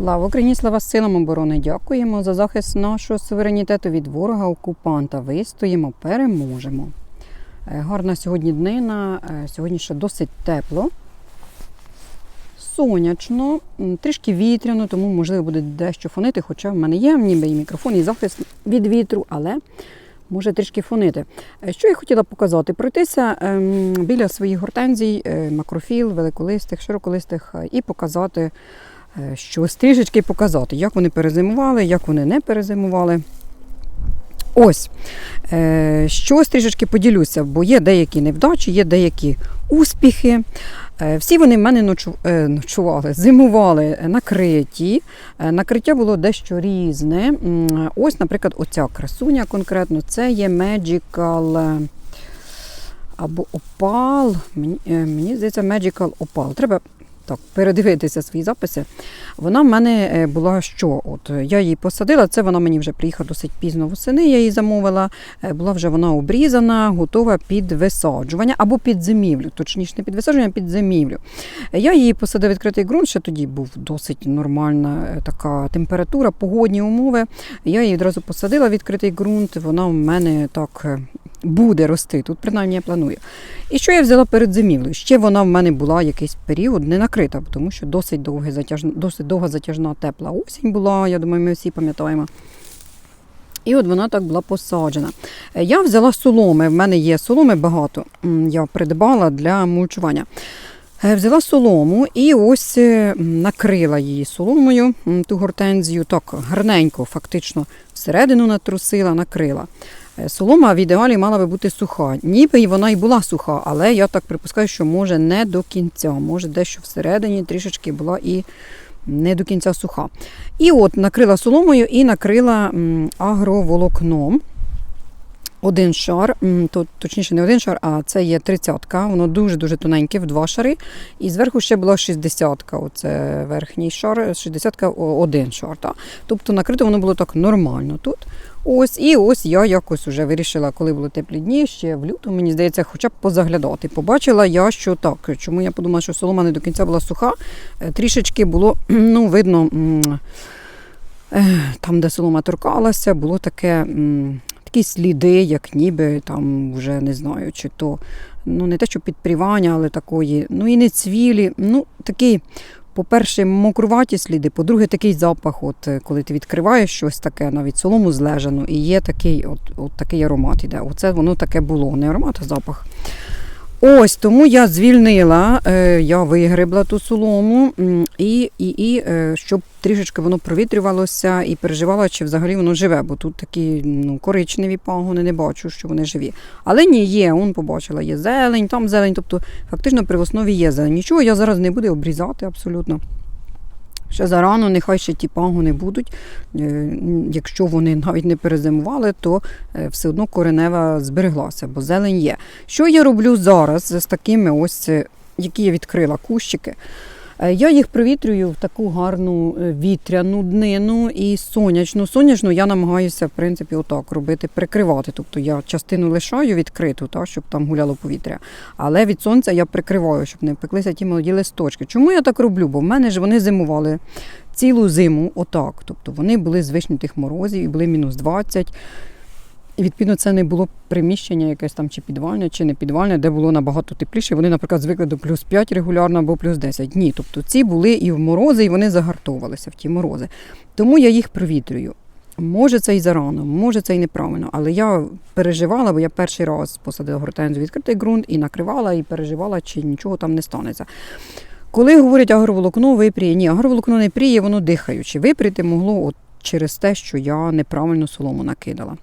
Слава Україні, слава силам оборони! Дякуємо за захист нашого суверенітету від ворога окупанта. Вистоїмо, переможемо. Е, Гарна сьогодні днина, е, сьогодні ще досить тепло. Сонячно, трішки вітряно, тому можливо буде дещо фонити, хоча в мене є ніби і мікрофон, і захист від вітру, але може трішки фонити. Е, Що я хотіла показати? Пройтися ем, біля своїх гортензій, макрофіл, великолистих, широколистих і показати, щось трішечки показати, як вони перезимували, як вони не перезимували. Ось, е, щось трішечки поділюся, бо є деякі невдачі, є деякі успіхи. Е, Всі вони в мене е, ночували, зимували накриті. Е, Накриття було дещо різне. Ось, наприклад, оця красуня конкретно, це є Magical е, або Opal. Мені, е, мені здається, Magical Opal. Треба так, передивитися свої записи. Вона в мене е, була що? От е, я її посадила. Це вона мені вже приїхала досить пізно восени. Я її замовила. Е, Була вже вона обрізана, готова під висаджування або під зимівлю. Точніше, не під висаджування, а під зимівлю. Я її посадив відкритий ґрунт. Ще тоді був досить нормальна така температура, погодні умови. Я її одразу посадила відкритий ґрунт. Вона в мене так. Буде рости, тут принаймні я планую. І що я взяла перед зимівлею? Ще вона в мене була якийсь період не накрита, тому що досить довга затяжна, досить довга затяжна тепла осінь була, я думаю, ми всі пам'ятаємо. І от вона так була посаджена. Е, Я взяла соломи, в мене є соломи багато. Я придбала для мульчування. Е, Взяла солому і ось е, накрила її соломою, ту гортензію, так гарненько, фактично, всередину натрусила, накрила. Е, Солома в ідеалі мала би бути суха. Ніби вона і була суха, але я так припускаю, що може не до кінця. Може, дещо всередині трішечки була і не до кінця суха. І от накрила соломою і накрила агроволокном. Один шар, то, точніше, не один шар, а це є тридцятка. Воно дуже-дуже тоненьке в два шари. І зверху ще була шістдесятка. Оце верхній шар, шістдесятка один шар. Та. Тобто накрито воно було так нормально тут. Ось, і ось я якось вже вирішила, коли були теплі дні, ще в лютому, мені здається, хоча б позаглядати. Побачила я, що так. Чому я подумала, що солома не до кінця була суха, Е, трішечки було ну, видно. е, Там, де солома торкалася, було таке, такі сліди, як ніби там вже не знаю, чи то ну не те, що підпрівання, але такої, ну і не цвілі. Ну, такий, по-перше, мокруваті сліди, по-друге, такий запах, от е, коли ти відкриваєш щось таке, навіть солому злежану, і є такий, от, от такий аромат іде. Оце воно таке було, не аромат, а запах. Ось тому я звільнила, е, я вигребла ту солому, і, і, і е, щоб трішечки воно провітрювалося і переживала, чи взагалі воно живе, бо тут такі ну, коричневі пагони, не бачу, що вони живі. Але ні, є, он побачила, є зелень, там зелень, тобто фактично при основі є зелень. Нічого я зараз не буду обрізати абсолютно. Ще зарано, нехай ще ті пагони будуть. Е, Якщо вони навіть не перезимували, то е, все одно коренева збереглася, бо зелень є. Що я роблю зараз з такими ось, е, які я відкрила кущики? Е, Я їх провітрюю в таку гарну е, вітряну днину і сонячну. Сонячну я намагаюся, в принципі, отак робити, прикривати. Тобто я частину лишаю відкриту, так, щоб там гуляло повітря. Але від сонця я прикриваю, щоб не впеклися ті молоді листочки. Чому я так роблю? Бо в мене ж вони зимували цілу зиму отак. Тобто вони були з вишнютих морозів і були мінус 20. І відповідно це не було приміщення якесь там чи підвальне, чи не підвальне, де було набагато тепліше. Вони, наприклад, звикли до плюс 5 регулярно або плюс 10. Ні, тобто ці були і в морози, і вони загартовувалися в ті морози. Тому я їх провітрюю. Може, це і зарано, може це і неправильно, але я переживала, бо я перший раз посадила гортензію відкритий ґрунт і накривала, і переживала, чи нічого там не станеться. Коли говорять агроволокно випріє, ні, агроволокно не пріє, воно дихаюче. Випріти могло от через те, що я неправильно солому накидала.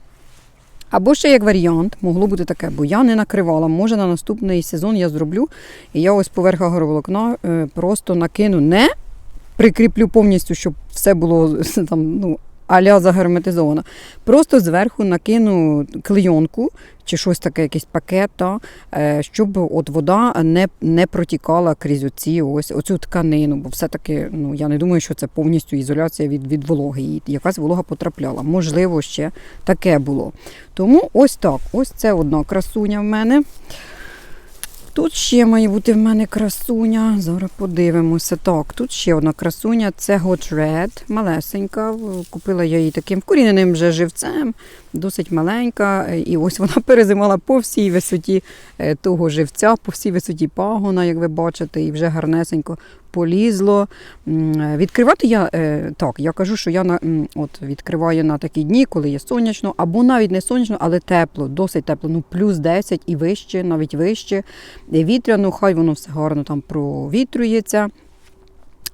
Або ще як варіант, могло бути таке, бо я не накривала. Може на наступний сезон я зроблю, і я ось поверх агроволокна е, просто накину, не прикріплю повністю, щоб все було там, ну, аля загерметизовано. Просто зверху накину клейонку чи щось таке, якийсь пакет, та, е, щоб от вода не, не протікала крізь оці, ось, оцю тканину, бо все-таки ну, я не думаю, що це повністю ізоляція від, від вологи. І якась волога потрапляла. Можливо, ще таке було. Тому ось так. Ось це одна красуня в мене. Тут ще має бути в мене красуня. Зараз подивимося. Так, тут ще одна красуня. Це Hot Red, малесенька. Купила я її таким вкоріненим вже живцем, досить маленька. І ось вона перезимала по всій висоті е, того живця, по всій висоті пагона, як ви бачите, і вже гарнесенько полізло. Відкривати я е, так, я кажу, що я на от відкриваю на такі дні, коли є сонячно, або навіть не сонячно, але тепло, досить тепло. Ну плюс 10 і вище, навіть вище. Вітряно, хай воно все гарно там провітрюється.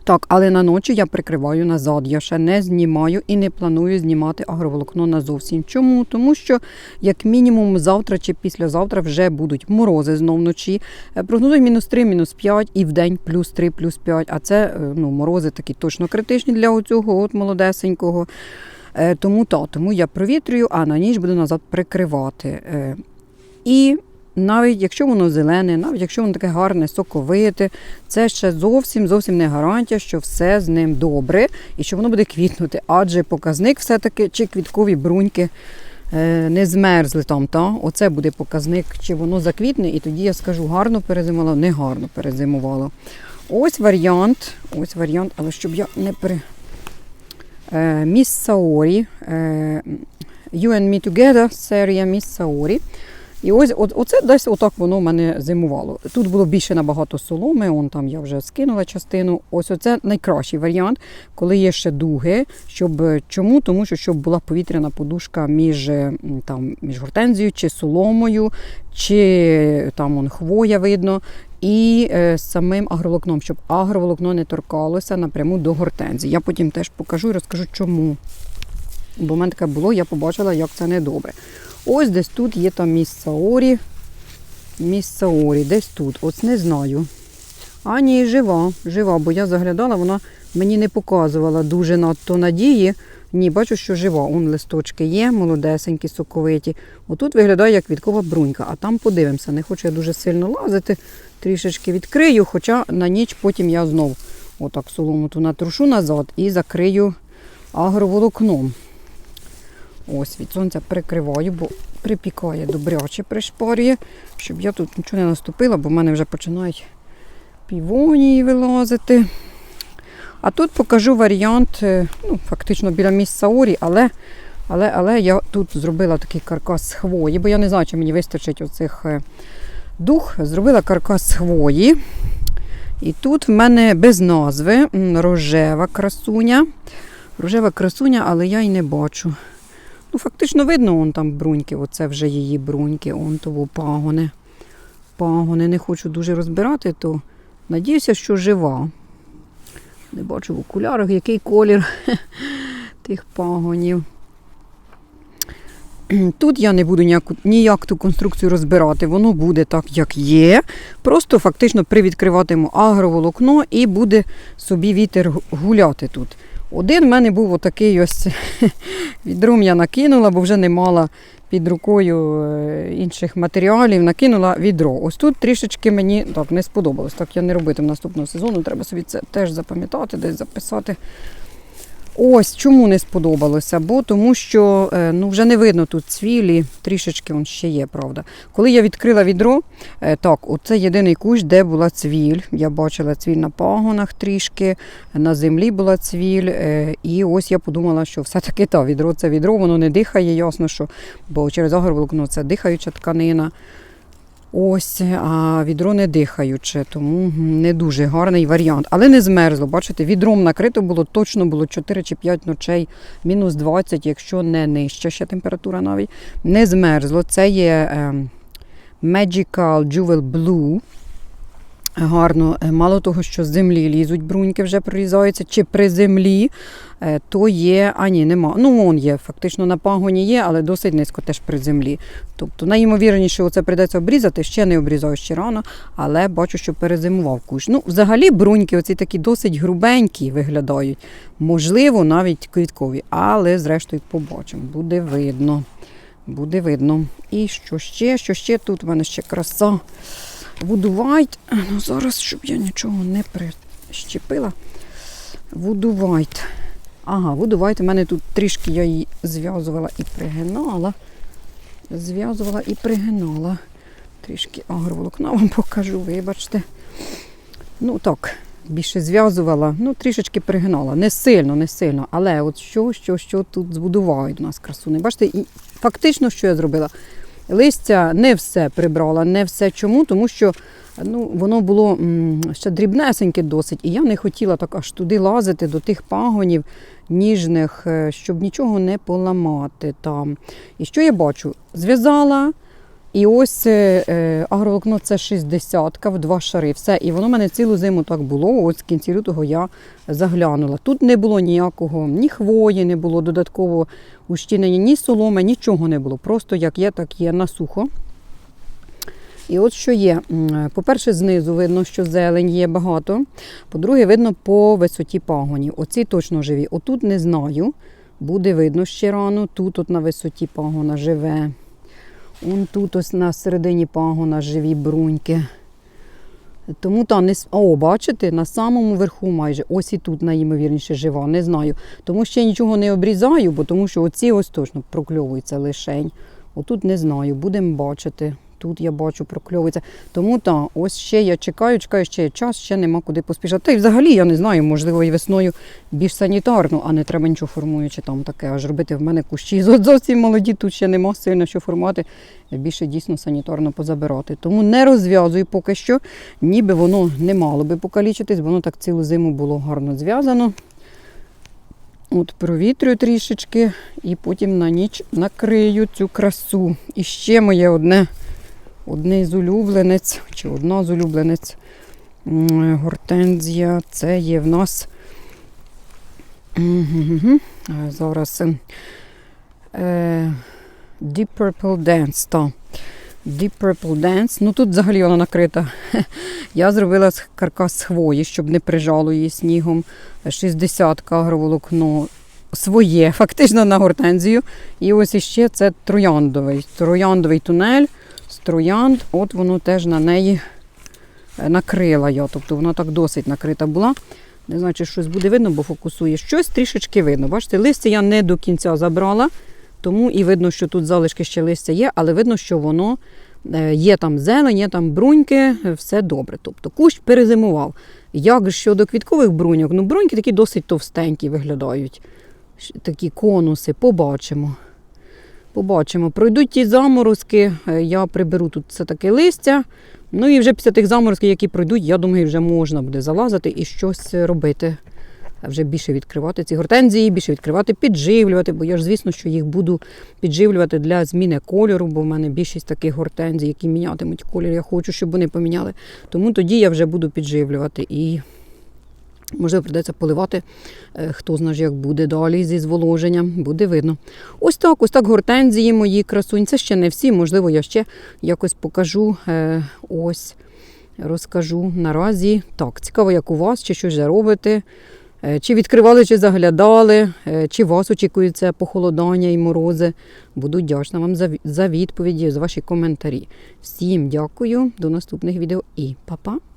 Так, але на ночі я прикриваю назад. Я ще не знімаю і не планую знімати агроволокно назовсім. Чому? Тому що, як мінімум, завтра чи післязавтра вже будуть морози знов вночі. Е, Прогнозую мінус 3, мінус 5 і в день плюс 3, плюс 5. А це е, ну, морози такі точно критичні для оцього от молодесенького. Е, Тому та, тому я провітрюю, а на ніч буду назад прикривати. І навіть якщо воно зелене, навіть якщо воно таке гарне, соковите, це ще зовсім зовсім не гарантія, що все з ним добре і що воно буде квітнути. Адже показник все-таки чи квіткові бруньки е, не змерзли там. Та? Оце буде показник, чи воно заквітне, і тоді я скажу, гарно перезимувало, не гарно перезимувало. Ось варіант, ось варіант, але щоб я не пере. Е, Міс Саорі, е, You and Me Together, серія Міс Саорі. І ось от, оце десь отак воно в мене зимувало. Тут було більше набагато соломи, он там я вже скинула частину. Ось оце найкращий варіант, коли є ще дуги. Щоб, чому? Тому що щоб була повітряна подушка між, там, між гортензією чи соломою, чи там он, хвоя видно. І е, самим агроволокном, щоб агроволокно не торкалося напряму до гортензії. Я потім теж покажу і розкажу, чому. Бо в мене таке було, я побачила, як це недобре. Ось десь тут є там місце Орі. Місце Орі, десь тут. Ось не знаю. А ні, жива, жива, бо я заглядала, вона мені не показувала дуже надто надії. Ні, бачу, що жива. Он листочки є, молодесенькі, соковиті. Отут виглядає як квіткова брунька, а там подивимося. Не хочу я дуже сильно лазити, трішечки відкрию, хоча на ніч потім я знов отак солому ту натрушу назад і закрию агроволокном. Ось від сонця прикриваю, бо припікає добряче пришпарює, щоб я тут нічого не наступила, бо в мене вже починають півонії вилазити. А тут покажу варіант, е, ну, фактично біля місця Орі, але, але, але я тут зробила такий каркас з хвої, бо я не знаю, чи мені вистачить оцих е, дух. Зробила каркас з хвої. І тут в мене без назви рожева красуня. Рожева красуня, але я й не бачу. Ну, фактично видно, он там бруньки, оце вже її бруньки, он того пагони. Пагони не хочу дуже розбирати, то надіюся, що жива. Не бачу в окулярах, який колір тих пагонів. Тут я не буду ніяку, ніяк ту конструкцію розбирати, воно буде так, як є. Просто фактично привідкриватиму агроволокно і буде собі вітер гуляти тут. Один в мене був отакий ось відром я накинула, бо вже не мала під рукою е, інших матеріалів, накинула відро. Ось тут трішечки мені так не сподобалось. Так я не робитиму наступного сезону. Треба собі це теж запам'ятати, десь записати. Ось чому не сподобалося, бо тому що е, ну, вже не видно тут цвілі, трішечки он ще є, правда. Коли я відкрила відро, е, так, оце єдиний кущ, де була цвіль. Я бачила цвіль на пагонах трішки, на землі була цвіль. е, І ось я подумала, що все-таки та відро це відро, воно не дихає, ясно, що, бо через агроволокно це дихаюча тканина. Ось, а відро не дихаюче, тому не дуже гарний варіант. Але не змерзло. Бачите, відром накрито було, точно було 4 чи 5 ночей, мінус 20, якщо не нижча ще температура навіть. Не змерзло. Це є ем, Magical Jewel Blue. Гарно, Е, мало того, що з землі лізуть бруньки, вже прорізаються, чи при землі, е, то є, а ні, нема. Ну, вон є, фактично на пагоні є, але досить низько теж при землі. Тобто найімовірніше, оце прийдеться обрізати, ще не обрізаю ще рано, але бачу, що перезимував кущ. Ну, взагалі бруньки оці такі досить грубенькі виглядають. Можливо, навіть квіткові, але зрештою побачимо. Буде видно. Буде видно. І що ще? Що ще тут? У мене ще краса. Вудувайт. Ну, зараз, щоб я нічого не прищепила. Вудувайт. Ага, вудувайт. У мене тут трішки я її зв'язувала і пригинала. Зв'язувала і пригинала. Трішки агроволокна вам покажу, вибачте. Ну так, більше зв'язувала, ну трішечки пригинала. Не сильно, не сильно. Але от що, що, що тут збудувають у нас красуни. Бачите, і фактично, що я зробила? Листя не все прибрала, не все чому, тому що ну, воно було ще дрібнесеньке досить, і я не хотіла так аж туди лазити до тих пагонів ніжних, е, щоб нічого не поламати там. І що я бачу? Зв'язала. І ось е, е, агроволокно це 60 в два шари. Все. І воно в мене цілу зиму так було. Ось в кінці лютого я заглянула. Тут не було ніякого, ні хвої, не було додатково ущінення, ні соломи, нічого не було. Просто як є, так є на сухо. І от що є. По-перше, знизу видно, що зелень є багато. По-друге, видно по висоті пагонів. Оці точно живі. Отут не знаю. Буде видно ще рано. Тут от на висоті пагона живе. Он тут ось на середині пагона живі бруньки. Тому та не О, бачите, на самому верху майже. Ось і тут найімовірніше жива, не знаю. Тому ще нічого не обрізаю, бо тому що оці ось точно прокльовуються лишень. Отут не знаю, будемо бачити. Тут я бачу, прокльовується. Тому так, ось ще я чекаю, чекаю ще час, ще нема куди поспішати. Та й взагалі я не знаю, можливо, і весною більш санітарно, а не треба нічого формуючи там таке, аж робити в мене кущі. Зовсім молоді, тут ще нема сильно що формувати. Більше дійсно санітарно позабирати. Тому не розв'язую поки що, ніби воно не мало би покалічитись, воно так цілу зиму було гарно зв'язано. От провітрюю трішечки і потім на ніч накрию цю красу. І ще моє одне, одне з улюбленець, чи одна з улюбленець гортензія. Це є в нас. Зараз е, е, Deep Purple Dance. Та. Deep Purple Dance. Ну тут взагалі вона накрита. Я зробила каркас хвої, щоб не прижало її снігом. 60 агроволокно своє, фактично на гортензію. І ось іще це трояндовий. Трояндовий тунель з троянд. От воно теж на неї е, накрила я. Тобто вона так досить накрита була. Не знаю, чи щось буде видно, бо фокусує. Щось трішечки видно. Бачите, листя я не до кінця забрала, тому і видно, що тут залишки ще листя є, але видно, що воно е, є там зелень, є там бруньки, е, все добре. Тобто кущ перезимував. Як щодо квіткових бруньок, ну бруньки такі досить товстенькі виглядають. Такі конуси, побачимо. Побачимо. Пройдуть ті заморозки, е, я приберу тут все таке листя. Ну і вже після тих заморозків, які пройдуть, я думаю, вже можна буде залазити і щось робити. Вже більше відкривати ці гортензії, більше відкривати, підживлювати, бо я ж, звісно, що їх буду підживлювати для зміни кольору, бо в мене більшість таких гортензій, які мінятимуть колір. Я хочу, щоб вони поміняли. Тому тоді я вже буду підживлювати і. Можливо, придеться поливати, Е, хто знає, як буде далі зі зволоженням, буде видно. Ось так, ось так гортензії мої красунь. Це ще не всі, можливо, я ще якось покажу. Е, Ось розкажу наразі. Так, цікаво, як у вас, чи щось робите. Е, Чи відкривали, чи заглядали, чи вас очікується похолодання і морози. Буду вдячна вам за відповіді, за ваші коментарі. Всім дякую, до наступних відео і па-па!